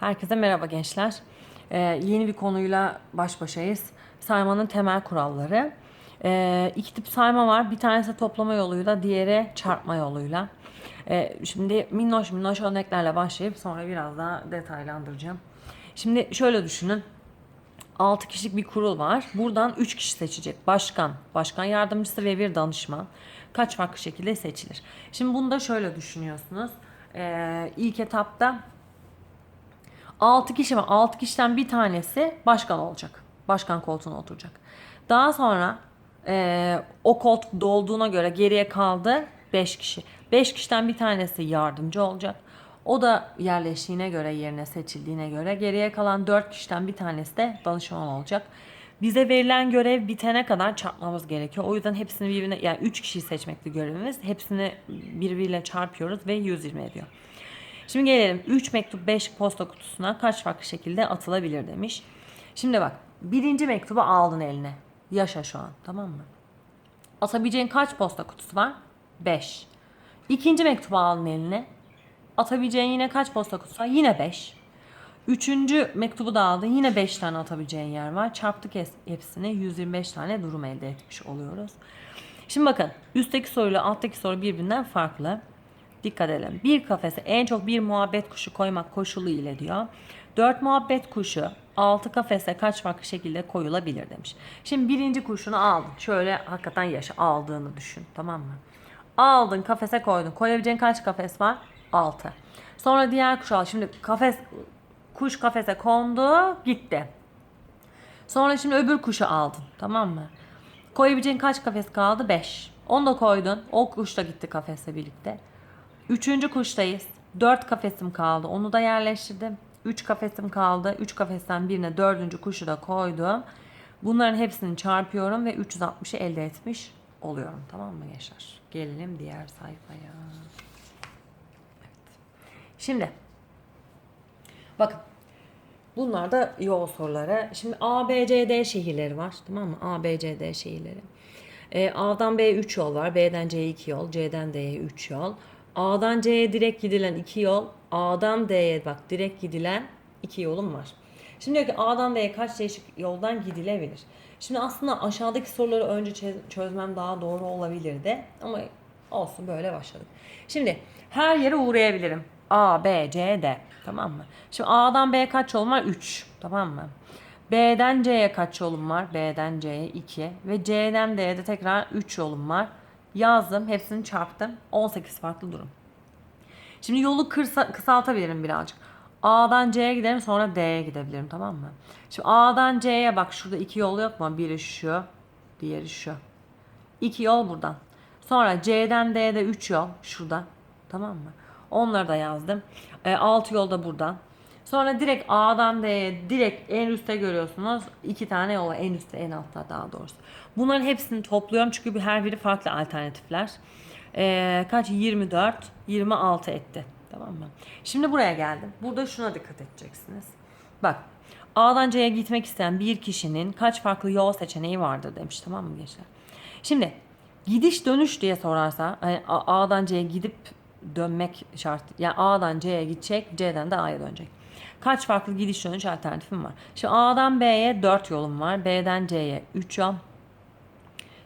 Herkese merhaba gençler. Ee, yeni bir konuyla baş başayız. Saymanın temel kuralları. Ee, iki tip sayma var. Bir tanesi toplama yoluyla, diğeri çarpma yoluyla. Ee, şimdi minnoş minnoş örneklerle başlayıp sonra biraz daha detaylandıracağım. Şimdi şöyle düşünün. 6 kişilik bir kurul var. Buradan 3 kişi seçecek. Başkan, başkan yardımcısı ve bir danışman. Kaç farklı şekilde seçilir. Şimdi bunu da şöyle düşünüyorsunuz. Ee, ilk etapta 6 kişi var. 6 kişiden bir tanesi başkan olacak. Başkan koltuğuna oturacak. Daha sonra e, o koltuk dolduğuna göre geriye kaldı 5 kişi. 5 kişiden bir tanesi yardımcı olacak. O da yerleştiğine göre yerine seçildiğine göre geriye kalan 4 kişiden bir tanesi de danışman olacak. Bize verilen görev bitene kadar çarpmamız gerekiyor. O yüzden hepsini birbirine yani 3 kişiyi seçmekti görevimiz. Hepsini birbiriyle çarpıyoruz ve 120 ediyor. Şimdi gelelim 3 mektup 5 posta kutusuna kaç farklı şekilde atılabilir demiş. Şimdi bak birinci mektubu aldın eline. Yaşa şu an tamam mı? Atabileceğin kaç posta kutusu var? 5. İkinci mektubu aldın eline. Atabileceğin yine kaç posta kutusu var? Yine 5. Üçüncü mektubu da aldın. Yine 5 tane atabileceğin yer var. Çarptık hepsini 125 tane durum elde etmiş oluyoruz. Şimdi bakın üstteki soruyla alttaki soru birbirinden farklı. Dikkat edelim. Bir kafese en çok bir muhabbet kuşu koymak koşulu ile diyor. Dört muhabbet kuşu altı kafese kaç farklı şekilde koyulabilir demiş. Şimdi birinci kuşunu aldın. Şöyle hakikaten yaşa aldığını düşün tamam mı? Aldın kafese koydun. Koyabileceğin kaç kafes var? Altı. Sonra diğer kuşu al. Şimdi kafes kuş kafese kondu gitti. Sonra şimdi öbür kuşu aldın. Tamam mı? Koyabileceğin kaç kafes kaldı? 5. Onu da koydun. O kuş da gitti kafesle birlikte. Üçüncü kuştayız. 4 kafesim kaldı. Onu da yerleştirdim. 3 kafesim kaldı. 3 kafesten birine dördüncü kuşu da koydum. Bunların hepsini çarpıyorum ve 360'ı elde etmiş oluyorum. Tamam mı gençler? Gelelim diğer sayfaya. Evet. Şimdi bakın Bunlar da yol soruları. Şimdi A, B, C, D şehirleri var. Tamam mı? A, B, C, D şehirleri. E, A'dan B'ye 3 yol var. B'den C'ye 2 yol. C'den D'ye 3 yol. A'dan C'ye direkt gidilen 2 yol. A'dan D'ye bak direkt gidilen 2 yolum var. Şimdi diyor ki A'dan D'ye kaç değişik yoldan gidilebilir? Şimdi aslında aşağıdaki soruları önce çö- çözmem daha doğru olabilirdi. Ama olsun böyle başladık. Şimdi her yere uğrayabilirim. A, B, C, D. Tamam mı? Şimdi A'dan B'ye kaç yolum var? 3. Tamam mı? B'den C'ye kaç yolum var? B'den C'ye 2. Ve C'den D'ye de tekrar 3 yolum var. Yazdım. Hepsini çarptım. 18 farklı durum. Şimdi yolu kırsa, kısaltabilirim birazcık. A'dan C'ye giderim sonra D'ye gidebilirim tamam mı? Şimdi A'dan C'ye bak şurada iki yol yok mu? Biri şu, diğeri şu. İki yol buradan. Sonra C'den D'ye de 3 yol şurada. Tamam mı? Onları da yazdım. E, 6 yol da buradan. Sonra direkt A'dan D'ye direkt en üstte görüyorsunuz. iki tane var. En üstte en altta daha doğrusu. Bunların hepsini topluyorum çünkü her biri farklı alternatifler. E, kaç? 24, 26 etti. Tamam mı? Şimdi buraya geldim. Burada şuna dikkat edeceksiniz. Bak A'dan C'ye gitmek isteyen bir kişinin kaç farklı yol seçeneği vardır demiş tamam mı gençler? Şimdi gidiş dönüş diye sorarsa hani A'dan C'ye gidip dönmek şart. Yani A'dan C'ye gidecek, C'den de A'ya dönecek. Kaç farklı gidiş dönüş alternatifim var? Şimdi A'dan B'ye 4 yolum var. B'den C'ye 3 yol.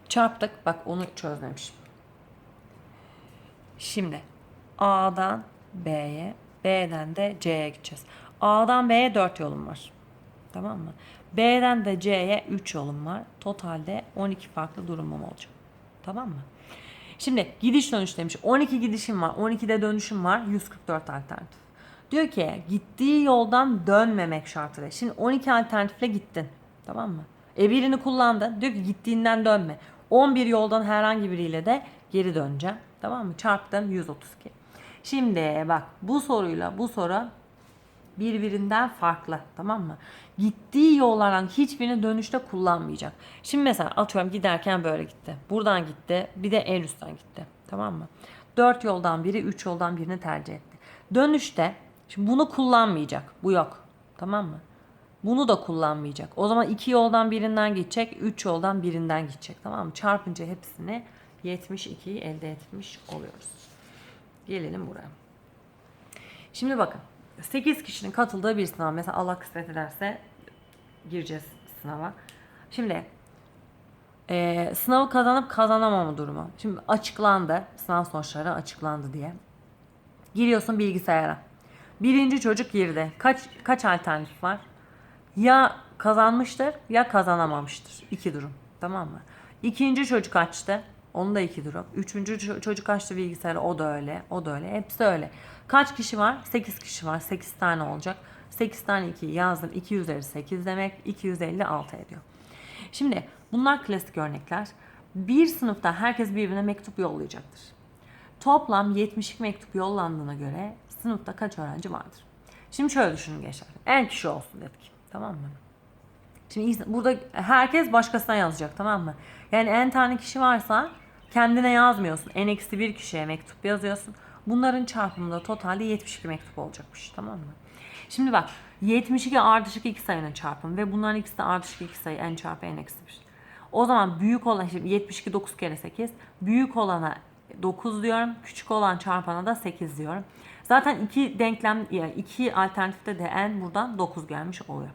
Çarptık. Bak onu çözmemişim. Şimdi A'dan B'ye, B'den de C'ye gideceğiz. A'dan B'ye 4 yolum var. Tamam mı? B'den de C'ye 3 yolum var. Totalde 12 farklı durumum olacak. Tamam mı? Şimdi gidiş dönüş demiş. 12 gidişim var. 12'de dönüşüm var. 144 alternatif. Diyor ki gittiği yoldan dönmemek şartıyla. Şimdi 12 alternatifle gittin. Tamam mı? E birini kullandın. Diyor ki gittiğinden dönme. 11 yoldan herhangi biriyle de geri döneceğim. Tamam mı? Çarptım 132. Şimdi bak bu soruyla bu soru birbirinden farklı tamam mı? Gittiği yollardan hiçbirini dönüşte kullanmayacak. Şimdi mesela atıyorum giderken böyle gitti. Buradan gitti bir de en üstten gitti. Tamam mı? Dört yoldan biri üç yoldan birini tercih etti. Dönüşte şimdi bunu kullanmayacak. Bu yok. Tamam mı? Bunu da kullanmayacak. O zaman iki yoldan birinden gidecek, üç yoldan birinden gidecek. Tamam mı? Çarpınca hepsini 72'yi elde etmiş oluyoruz. Gelelim buraya. Şimdi bakın. 8 kişinin katıldığı bir sınav. Mesela Allah kısmet ederse gireceğiz sınava. Şimdi e, sınavı kazanıp kazanamama durumu. Şimdi açıklandı. Sınav sonuçları açıklandı diye. Giriyorsun bilgisayara. Birinci çocuk girdi. Kaç kaç alternatif var? Ya kazanmıştır ya kazanamamıştır. İki durum. Tamam mı? İkinci çocuk açtı. Onun da iki durum. Üçüncü ço- çocuk açtı bilgisayarı. O da öyle. O da öyle. Hepsi öyle. Kaç kişi var? 8 kişi var. 8 tane olacak. 8 tane 2 yazdım. 2 üzeri 8 demek. 256 ediyor. Şimdi bunlar klasik örnekler. Bir sınıfta herkes birbirine mektup yollayacaktır. Toplam 72 mektup yollandığına göre sınıfta kaç öğrenci vardır? Şimdi şöyle düşünün gençler. En kişi olsun dedik. Tamam mı? Şimdi burada herkes başkasına yazacak tamam mı? Yani en tane kişi varsa kendine yazmıyorsun. En eksi bir kişiye mektup yazıyorsun. Bunların çarpımında totalde 72 mektup olacakmış tamam mı? Şimdi bak 72 ardışık iki sayının çarpımı ve bunların ikisi de ardışık iki sayı n çarpı n eksi 1. O zaman büyük olan şimdi 72 9 kere 8. Büyük olana 9 diyorum. Küçük olan çarpana da 8 diyorum. Zaten iki denklem iki alternatifte de n buradan 9 gelmiş oluyor.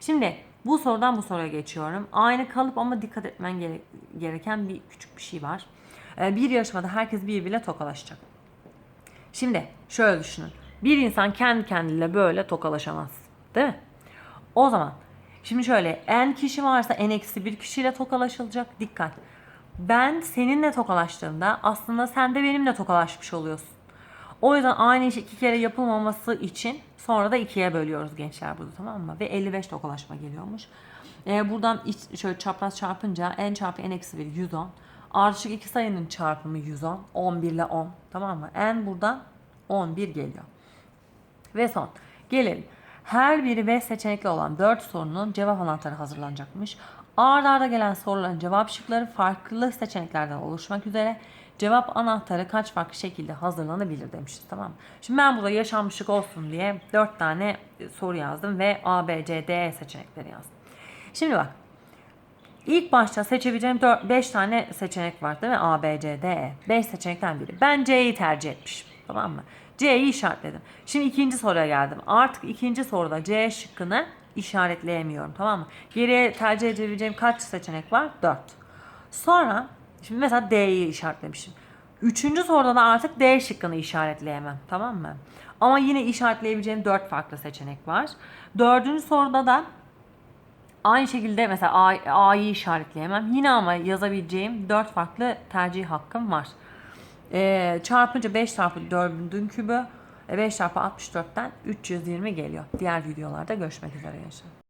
Şimdi bu sorudan bu soruya geçiyorum. Aynı kalıp ama dikkat etmen gere- gereken bir küçük bir şey var. Ee, Bir yarışmada herkes birbiriyle tokalaşacak. Şimdi şöyle düşünün. Bir insan kendi kendiyle böyle tokalaşamaz. Değil mi? O zaman şimdi şöyle n kişi varsa n eksi bir kişiyle tokalaşılacak. Dikkat. Ben seninle tokalaştığımda aslında sen de benimle tokalaşmış oluyorsun. O yüzden aynı iş iki kere yapılmaması için sonra da ikiye bölüyoruz gençler burada tamam mı? Ve 55 tokalaşma geliyormuş. Ee, buradan iç, şöyle çapraz çarpınca n çarpı n eksi 1 110. Ardışık iki sayının çarpımı 110. 11 ile 10 tamam mı? n buradan 11 geliyor. Ve son. Gelelim. Her biri ve seçenekli olan 4 sorunun cevap anahtarı hazırlanacakmış. Ard gelen soruların cevap şıkları farklı seçeneklerden oluşmak üzere cevap anahtarı kaç farklı şekilde hazırlanabilir demişiz tamam? Şimdi ben burada yaşanmışlık olsun diye 4 tane soru yazdım ve A, B, C, D seçenekleri yazdım. Şimdi bak İlk başta seçebileceğim 5 tane seçenek var değil mi? A, B, C, D, E. 5 seçenekten biri. Ben C'yi tercih etmişim. Tamam mı? C'yi işaretledim. Şimdi ikinci soruya geldim. Artık ikinci soruda C şıkkını işaretleyemiyorum. Tamam mı? Geriye tercih edebileceğim kaç seçenek var? 4. Sonra şimdi mesela D'yi işaretlemişim. Üçüncü soruda da artık D şıkkını işaretleyemem. Tamam mı? Ama yine işaretleyebileceğim 4 farklı seçenek var. Dördüncü soruda da Aynı şekilde mesela A'yı işaretleyemem. Yine ama yazabileceğim 4 farklı tercih hakkım var. Ee, çarpınca 5 çarpı 4'ün kübü 5 çarpı 64'ten 320 geliyor. Diğer videolarda görüşmek üzere gençler.